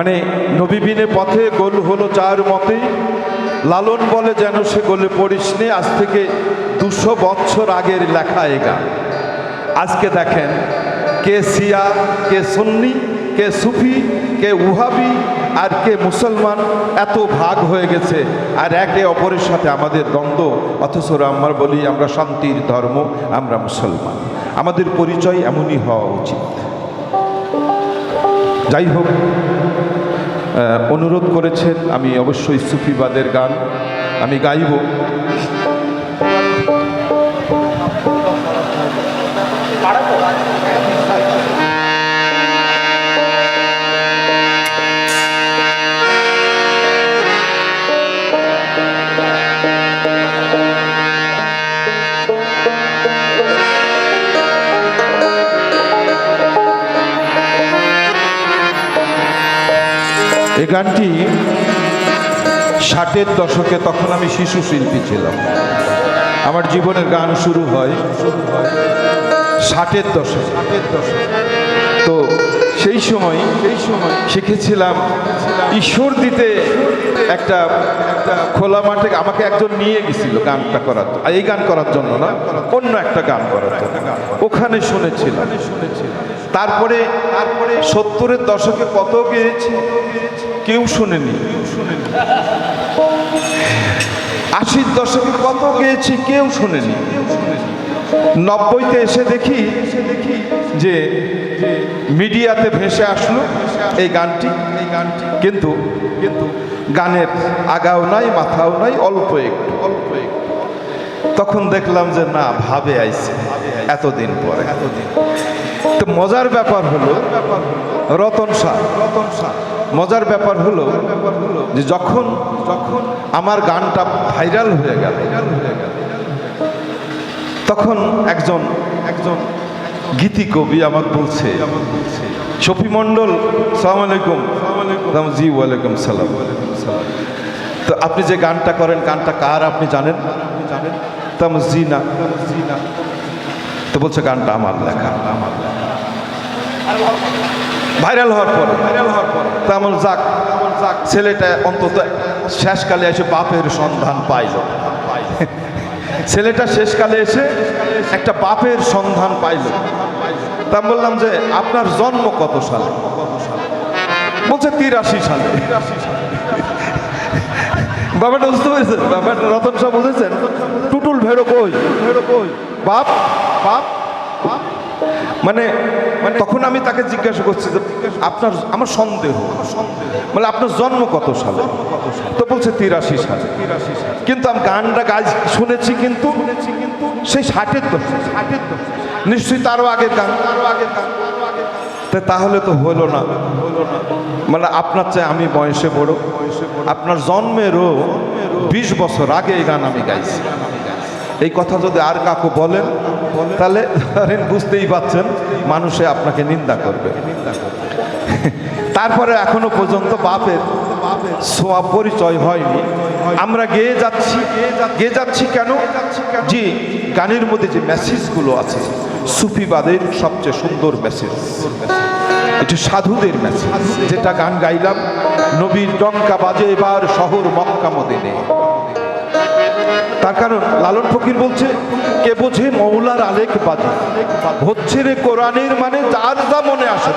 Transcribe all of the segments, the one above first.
মানে নবীবিনে পথে গোল হলো চার মতে। লালন বলে যেন সে গোলে পড়িসনি আজ থেকে দুশো বছর আগের লেখা এ গান। আজকে দেখেন কে সিয়া কে সুন্নি, কে সুফি, কে উহাবি আর কে মুসলমান এত ভাগ হয়ে গেছে। আর একে অপরের সাথে আমাদের দ্বন্দ্ব, অথচ আমরা বলি, আমরা শান্তির ধর্ম, আমরা মুসলমান। আমাদের পরিচয় এমনই হওয়া উচিত। যাই হোক অনুরোধ করেছেন আমি অবশ্যই সুফিবাদের গান আমি গাইব। এই গানটি ষাটের দশকে তখন আমি শিশু শিল্পী ছিলাম। আমার জীবনের গান শুরু হয় ষাটের দশক। ষাটের দশক তো সেই সময় সেই সময় শিখেছিলাম ঈশ্বর দিতে একটা একটা খোলা মাঠে আমাকে একজন নিয়ে গেছিল গানটা করার। আর এই গান করার জন্য না, অন্য একটা গান করার জন্য। ওখানে শুনেছিলাম। তারপরে তারপরে সত্তরের দশকে কত গেয়েছি? কেউ শুনেনি। আশির দশকে কত গেয়েছি কেউ শুনেনি। নব্বইতে এসে দেখি যে মিডিয়াতে ভেসে আসলো এই গানটি। এই গানটি কিন্তু কিন্তু গানের আগাও নাই, মাথাও নাই, অল্প একটু। অল্প একটু তখন দেখলাম যে না, ভাবে আইছে এতদিন পরে। এতদিন তো মজার ব্যাপার হলো, রতন শাহ রতন শাহ মজার ব্যাপার হলো যে যখন যখন আমার গানটা ভাইরাল হয়ে গেল তখন একজন একজন গীতি কবি আমার বলছে শফি মণ্ডল সালাম আলাইকুম। সালাম জি ওয়ালাইকুম সালাম। তো আপনি যে গানটা করেন গানটা কার আপনি জানেন? আপনি জানেন? তো আমি জি না। জি না। তো বলছে গানটা আমার লেখা। আমার লেখা। ভাইরাল হওয়ার পরে। পরে যাক, ছেলেটা অন্তত শেষকালে এসে বাপের সন্ধান পাইল। ছেলেটা শেষকালে এসে একটা বাপের সন্ধান পাইল। তা বললাম যে, আপনার জন্ম কত সালে? বলছে তিরাশি সালে। বাবাটা বুঝতে পেরেছেন? ব্যাপারটা রতন সাহ বুঝেছেন? টুটুল ভেড়ো কই ভেড়ো কই? বাপ বাপ মানে মানে তখন আমি তাকে জিজ্ঞাসা করছি যে আপনার, আমার সন্দেহ। মানে আপনার জন্ম কত সালে? তো বলছে তিরাশি সালে। কিন্তু আমি গানটা গাই, শুনেছি কিন্তু সেই ষাটের তো ষাটের তো নিশ্চয়ই তারও আগের গান। তারও আগের গান তাহলে তো হলো না। হলো না মানে আপনার চাই আমি বয়সে বড়। আপনার জন্মেরও বিশ বছর আগে এই গান আমি গাইছি। এই কথা যদি আর কাকু বলেন, তাহলে ধরেন বুঝতেই পাচ্ছেন মানুষে আপনাকে নিন্দা করবে। তারপরে এখনও পর্যন্ত বাপের সোয়া পরিচয় হয়নি। আমরা গেয়ে যাচ্ছি। গেয়ে যাচ্ছি কেন? যে গানের মধ্যে যে মেসেজগুলো আছে, সুফিবাদের সবচেয়ে সুন্দর মেসেজ। এটি সাধুদের মেসেজ। যেটা গান গাইলাম, নবীর ডঙ্কা বাজে এবার শহর মক্কা মদিনে। তার কারণ লালন ফকির বলছে, কে বোঝে মৌলার আলেক বাজে হচ্ছে রে কোরআনের মানে যার যা মনে আসে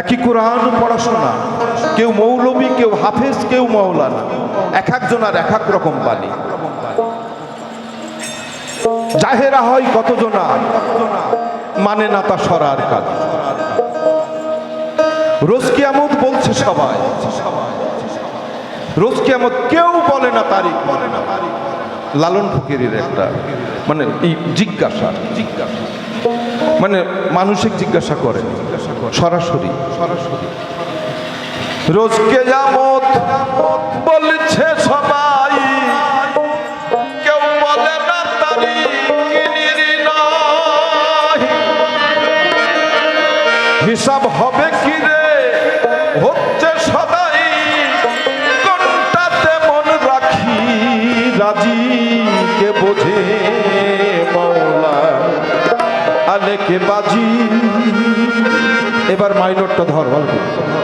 একই কোরআন পড়াশোনা, কেউ মৌলবী, কেউ হাফেজ, কেউ মৌলানা, এক একজন আর এক এক রকম বাণী। জাহেরা হয় কতজনা মানে না তা সরার কাজ। রোজ কিয়ামত বলছে সবাই সবাই। রোজ কিয়ামত কেউ বলে না, তারিখ বলে না। তারিখ লালন ফকিরের একটা মানে এই জিজ্ঞাসা জিজ্ঞাসা মানে মানসিক জিজ্ঞাসা করে, সরাসরি। সরাসরি রোজ কেয়ামত বলছে সবাই হিসাব হবে तो धौर वाल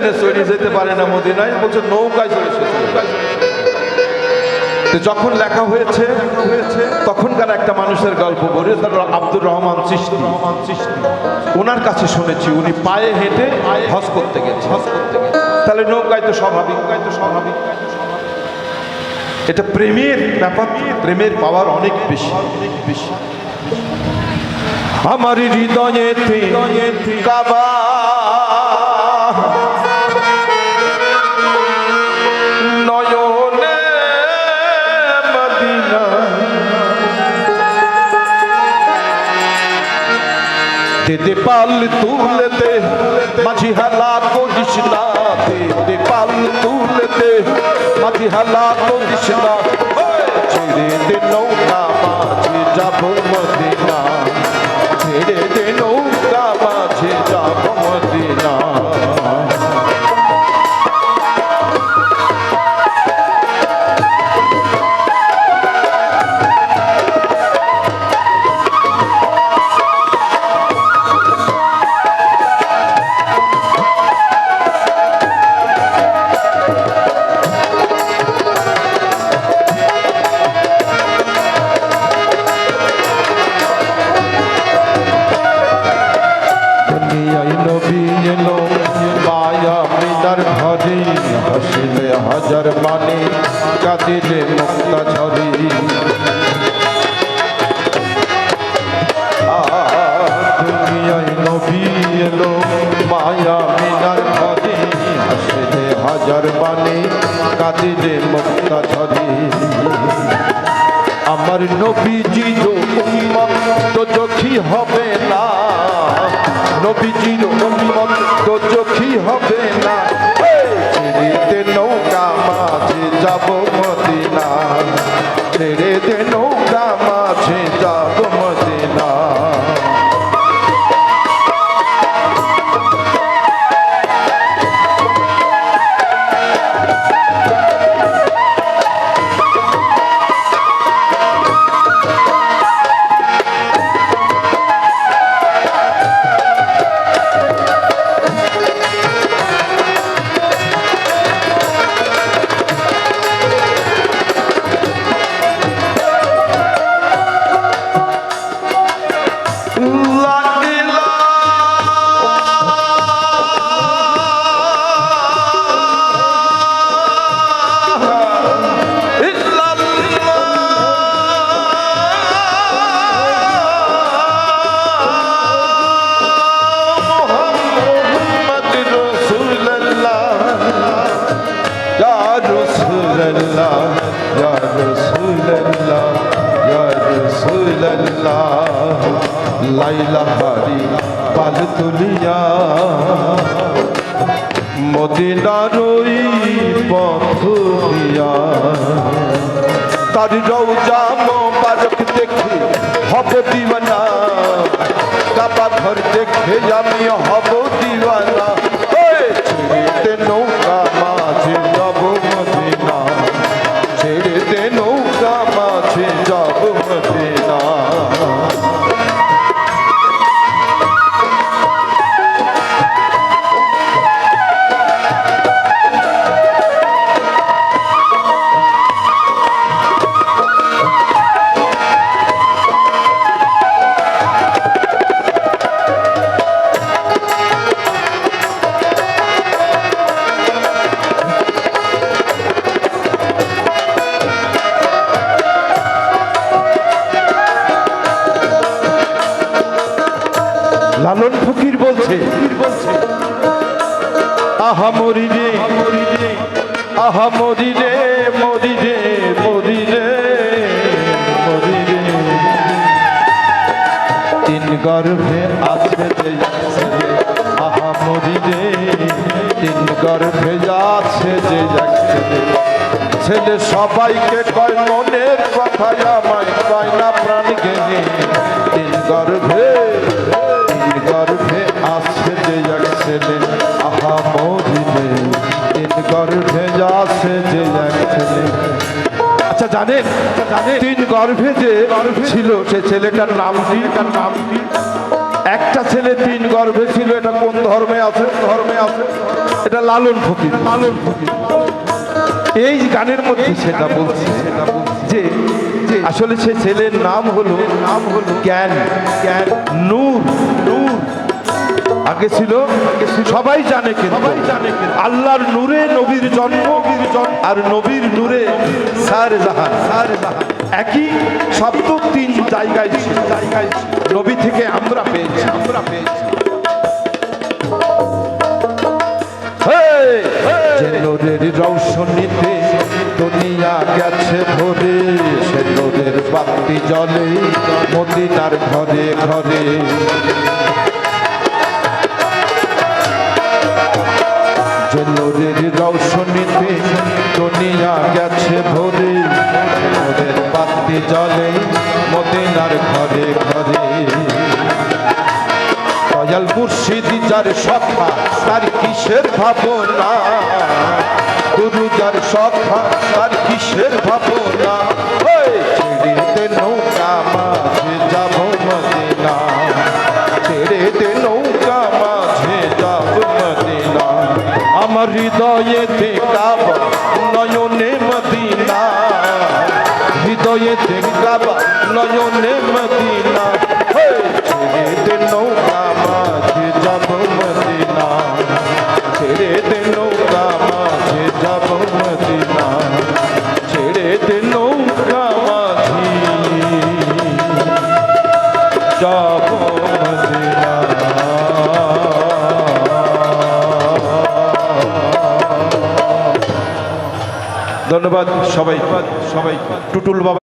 এরোপ্লেনে চড়ে যেতে পারে না মদিনায়, বলছে নৌকায় চড়ে সে চলে যায়। তো যখন লেখা হয়েছে, তখনকার একটা মানুষের গল্প বলি তার আব্দুর রহমান চিস্তি রহমান চিস্তি ওনার কাছে শুনেছি, উনি পায়ে হেঁটে হজ করতে গেছে। হজ করতে গেছে তাহলে নৌকায় তো স্বাভাবিক। নৌকায় তো স্বাভাবিক এটা প্রেমের ব্যাপার, প্রেমের পাওয়ার অনেক বেশি অনেক বেশি। আমার হৃদয়েতে কাবা দে পাল তুলতে, মাঝি হালা করিস না দে পাল তুলতে, মাঝি হালা করিস না। ছেড়ে দে নৌকা, মাঝি যাব মদিনা কাঁদিলে মুক্তা ঝরি দুনিয়ায় নবী এলো, মায়া মিনার ঘরে। হাসিলে হাজার মানে কাঁদিলে মুক্তা ঝরি আমার নবীজির উম্মত, তো চোখি হবে না। নবীজির উম্মত, তো চোখি হবে না। লাইলা হারি পাল তুলিয়া। মদিনারই পথ দিয়া। তার রৌজা মোবারক দেখে হব দিওয়ানা। কাবা ঘর দেখে আমি হব লালন ফকির বলছে, আহা মরি রে আহা মরি রে মরি রে মরি রে মরি রে তিন গর্ভে আছে আহা মরি রে তিন গর্ভে আছে যে ছেলে ছেলে সবাইকে কয়, মনের কথা আমায় কয় না প্রাণ গেলে তিন গর্ভে ছেলে আহা মরি তিন গর্ভে আছে যে আচ্ছা জানেন, তিন গর্ভে যে ছিল সে ছেলেটার নাম কি? তার নাম কি একটা ছেলে তিন গর্ভে ছিল, এটা কোন ধর্মে আছে? ধর্মে আছে। এটা লালন ফকির। লালন ফকির এই গানের মধ্যে সেটা বলছি যে, আসলে সে ছেলের নাম হলো নাম হলো জ্ঞান। জ্ঞান। নূর। আগে ছিল সবাই জানে সবাই জানে আল্লাহর নূরে নবীর জন্ম আর নবীর নূরে সার জাহান। সার জাহান একই শব্দ তিন জায়গায় জায়গায় নবী থেকে আমরা পেয়েছি। আমরা পেয়েছি রৌশনীতে দুনিয়া গেছে ভরে সে বাতি জলে মদিনার ঘরে ঘরে। সখা তার কিসের ভাবনা? গুরু যার সখা তার কিসের ভাবনা? ধন্যবাদ সবাই সবাই টুটুল বাবা